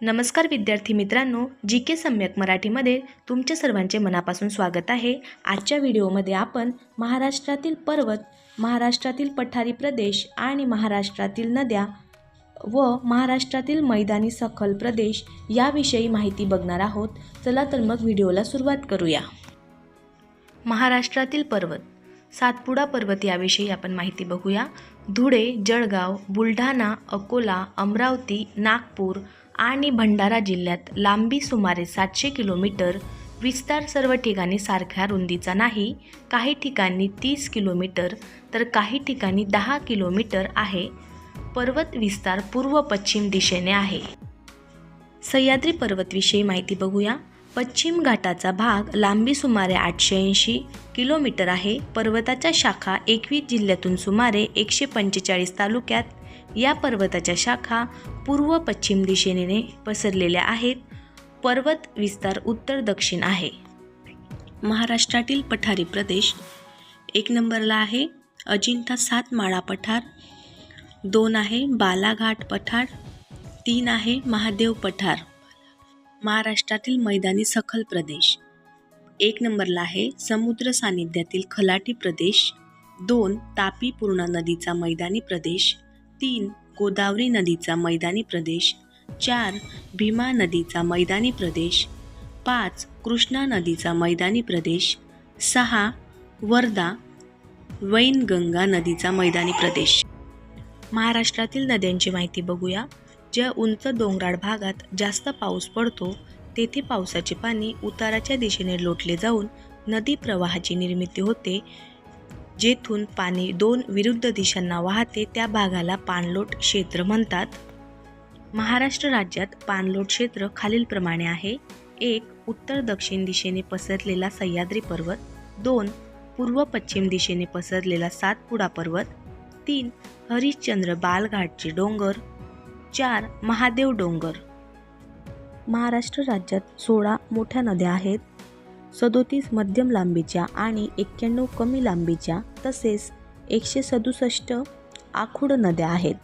नमस्कार विद्यार्थी मित्रांनो जी के सम्यक मराठीमध्ये तुमच्या सर्वांचे मनापासून स्वागत आहे. आजच्या व्हिडिओमध्ये आपण महाराष्ट्रातील पर्वत महाराष्ट्रातील पठारी प्रदेश आणि महाराष्ट्रातील नद्या व महाराष्ट्रातील मैदानी सखल प्रदेश याविषयी माहिती बघणार आहोत. चला तर मग व्हिडिओला सुरुवात करूया. महाराष्ट्रातील पर्वत सातपुडा पर्वत याविषयी आपण माहिती बघूया. धुळे जळगाव बुलढाणा अकोला अमरावती नागपूर आणि भंडारा जिल्ह्यात लांबी सुमारे सातशे किलोमीटर विस्तार सर्व ठिकाणी सारख्या रुंदीचा नाही काही ठिकाणी तीस किलोमीटर तर काही ठिकाणी दहा किलोमीटर आहे. पर्वत विस्तार पूर्व पश्चिम दिशेने आहे. सह्याद्री पर्वतविषयी माहिती बघूया. पश्चिम घाटाचा भाग लांबी सुमारे आठशे ऐंशी किलोमीटर आहे. पर्वताच्या शाखा एकवीस जिल्ह्यातून सुमारे एकशे पंचेचाळीस तालुक्यात या पर्वताच्या शाखा पूर्व पश्चिम दिशेने पसरलेल्या आहेत. पर्वत विस्तार उत्तर दक्षिण आहे. महाराष्ट्रातील पठारी प्रदेश एक नंबरला आहे. अजिंठा सात माळा पठार दोन आहे बालाघाट पठार तीन आहे महादेव पठार. महाराष्ट्रातील मैदानी सखल प्रदेश एक नंबरला आहे. समुद्र सानिध्यातील खलाटी प्रदेश दोन तापी पूर्णा नदीचा मैदानी प्रदेश तीन गोदावरी नदीचा मैदानी प्रदेश चार भीमा नदीचा मैदानी प्रदेश पाच कृष्णा नदीचा मैदानी प्रदेश सहा वर्धा वैनगंगा नदीचा मैदानी प्रदेश. महाराष्ट्रातील नद्यांची माहिती बघूया. ज्या उंच डोंगराळ भागात जास्त पाऊस पडतो तेथे पावसाचे पाणी उताराच्या दिशेने लोटले जाऊन नदी प्रवाहाची निर्मिती होते. जेथून पाणी दोन विरुद्ध दिशांना वाहते त्या भागाला पाणलोट क्षेत्र म्हणतात. महाराष्ट्र राज्यात पाणलोट क्षेत्र खालीलप्रमाणे आहे. एक उत्तर दक्षिण दिशेने पसरलेला सह्याद्री पर्वत. दोन पूर्व पश्चिम दिशेने पसरलेला सातपुडा पर्वत. तीन हरिश्चंद्र बालघाटचे डोंगर. चार महादेव डोंगर. महाराष्ट्र राज्यात सोळा मोठ्या नद्या आहेत. सदोतीस मध्यम लांबीच्या आणि एक्क्याण्णव कमी लांबीच्या तसेच एकशे सदुसष्ट आखूड नद्या आहेत.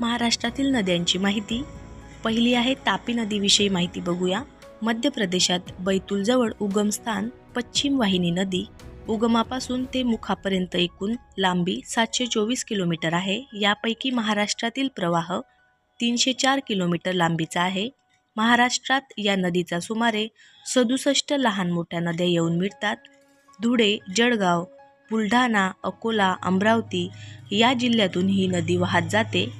महाराष्ट्रातील नद्यांची माहिती. पहिली आहे तापी नदीविषयी माहिती बघूया. मध्य प्रदेशात बैतूलजवळ उगमस्थान पश्चिम वाहिनी नदी. उगमापासून ते मुखापर्यंत एकूण लांबी सातशे चोवीस किलोमीटर आहे. यापैकी महाराष्ट्रातील प्रवाह तीनशे चार किलोमीटर लांबीचा आहे. महाराष्ट्रात या नदीचा सुमारे सदुसष्ट लहान मोठ्या नद्या येऊन मिळतात. धुळे जळगाव बुलढाणा अकोला अमरावती या जिल्ह्यातून ही नदी वाहत जाते.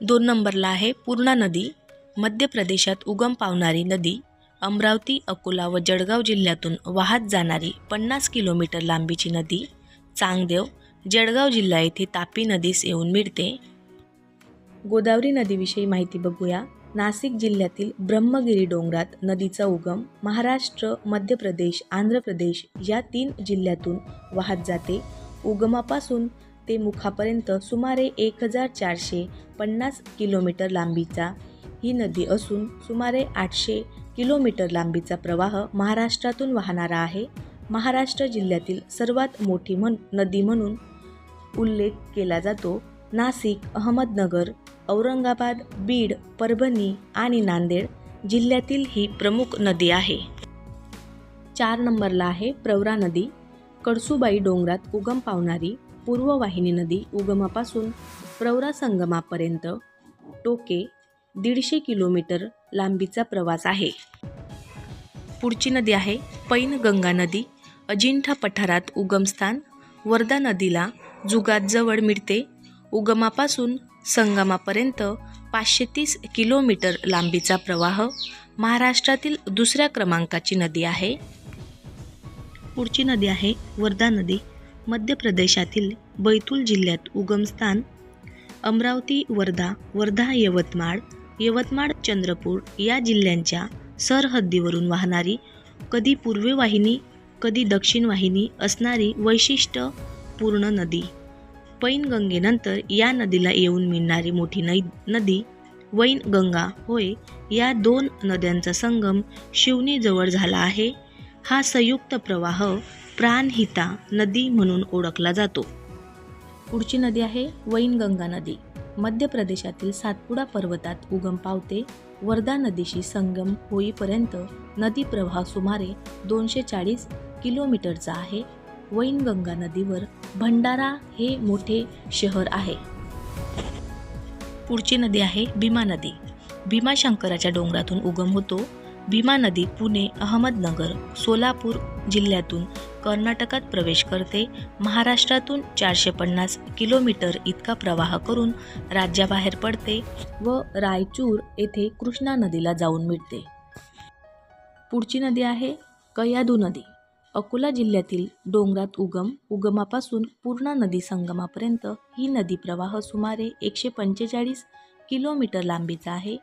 दोन नंबरला आहे पूर्णा नदी. मध्य प्रदेशात उगम पावणारी नदी अमरावती अकोला व जळगाव जिल्ह्यातून वाहत जाणारी पन्नास किलोमीटर लांबीची नदी चांगदेव जळगाव जिल्हा येथे तापी नदीस येऊन मिळते. गोदावरी नदीविषयी माहिती बघूया. नाशिक जिल्ह्यातील ब्रह्मगिरी डोंगरात नदीचा उगम महाराष्ट्र मध्य प्रदेश आंध्र प्रदेश या तीन जिल्ह्यातून वाहत जाते. उगमापासून ते मुखापर्यंत सुमारे एक हजार चारशे पन्नास किलोमीटर लांबीचा ही नदी असून सुमारे आठशे किलोमीटर लांबीचा प्रवाह महाराष्ट्रातून वाहणारा आहे. महाराष्ट्र जिल्ह्यातील सर्वात मोठी म्हण नदी म्हणून उल्लेख केला जातो. नाशिक अहमदनगर औरंगाबाद बीड परभणी आणि नांदेड जिल्ह्यातील ही प्रमुख नदी आहे. चार नंबरला आहे प्रवरा नदी. कडसूबाई डोंगरात उगम पावणारी पूर्ववाहिनी नदी उगमापासून प्रवरा संगमापर्यंत टोके दीडशे किलोमीटर लांबीचा प्रवास आहे. पुढची नदी आहे पैनगंगा नदी. अजिंठा पठारात उगमस्थान. वर्धा नदीला जुगातजवळ मिळते. उगमापासून संगमापर्यंत पाचशे तीस किलोमीटर लांबीचा प्रवाह महाराष्ट्रातील दुसऱ्या क्रमांकाची नदी आहे. पुढची नदी आहे वर्धा नदी. मध्य प्रदेशातील बैतूल जिल्ह्यात उगमस्थान अमरावती वर्धा वर्धा यवतमाळ यवतमाळ चंद्रपूर या जिल्ह्यांच्या सरहद्दीवरून वाहणारी कधी पूर्वे वाहिनी कधी दक्षिण वाहिनी असणारी वैशिष्ट्यपूर्ण नदी. पैनगंगेनंतर या नदीला येऊन मिळणारी मोठी नै नदी वैनगंगा होय या दोन नद्यांचा संगम शिवनीजवळ झाला आहे. हा संयुक्त प्रवाह प्राणहिता नदी म्हणून ओळखला जातो. पुढची नदी आहे वैनगंगा नदी. मध्य प्रदेशातील सातपुडा पर्वतात उगम पावते. वर्धा नदीशी संगम होईपर्यंत नदी प्रवाह सुमारे दोनशे चाळीस किलोमीटरचा आहे. वैनगंगा नदीवर भंडारा हे मोठे शहर आहे. पुढची नदी आहे भीमा नदी. भीमाशंकराच्या डोंगरातून उगम होतो. भीमा नदी पुणे अहमदनगर सोलापूर जिल्ह्यातून कर्नाटकात प्रवेश करते. महाराष्ट्रातून चारशे पन्नास किलोमीटर इतका प्रवाह करून राज्याबाहेर पडते व रायचूर येथे कृष्णा नदीला जाऊन मिळते. पुढची नदी आहे कयादू नदी. अकोला जिल्ह्यातील डोंगरात उगम उगमापासून पूर्णा नदी संगमापर्यंत ही नदी प्रवाह सुमारे एकशे पंचेचाळीस किलोमीटर लांबीचा आहे.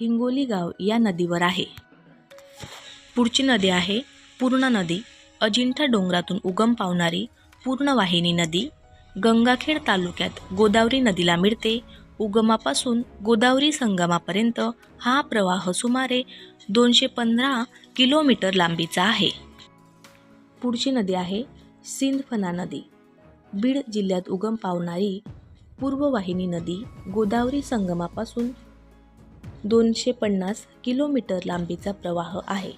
हिंगोली गाव या नदीवर आहे. पुढची नदी आहे पूर्ण नदी. अजिंठा डोंगरातून उगम पावणारी पूर्णवाहिनी नदी. गंगाखेड तालुक्यात गोदावरी नदीला मिळते. उगमापासून गोदावरी संगमापर्यंत हा प्रवाह सुमारे दोनशे पंधरा किलोमीटर लांबीचा आहे. पुढची नदी आहे सिंधफना नदी. बीड जिल्ह्यात उगम पावणारी पूर्ववाहिनी नदी गोदावरी संगमापासून दोनशे पन्नास किलोमीटर लांबीचा प्रवाह आहे.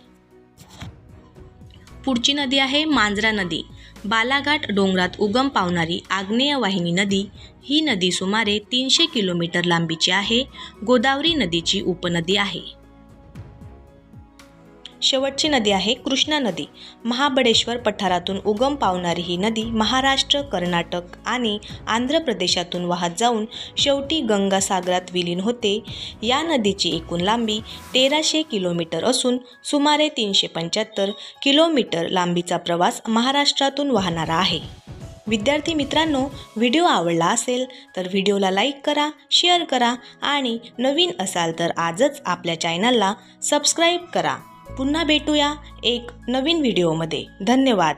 पुढची नदी आहे मांजरा नदी. बालाघाट डोंगरात उगम पावणारी आग्नेय वाहिनी नदी ही नदी सुमारे तीनशे किलोमीटर लांबीची आहे. गोदावरी नदीची उपनदी आहे. शेवटची नदी आहे कृष्णा नदी. महाबळेश्वर पठारातून उगम पावणारी ही नदी महाराष्ट्र कर्नाटक आणि आंध्र प्रदेशातून वाहत जाऊन शेवटी गंगासागरात विलीन होते. या नदीची एकूण लांबी तेराशे किलोमीटर असून सुमारे तीनशे पंच्याहत्तर किलोमीटर लांबीचा प्रवास महाराष्ट्रातून वाहणारा आहे. विद्यार्थी मित्रांनो व्हिडिओ आवडला असेल तर व्हिडिओला लाईक करा शेअर करा आणि नवीन असाल तर आजच आपल्या चॅनलला सबस्क्राईब करा. पुन्हा भेटूया एक नवीन व्हिडिओमध्ये. धन्यवाद.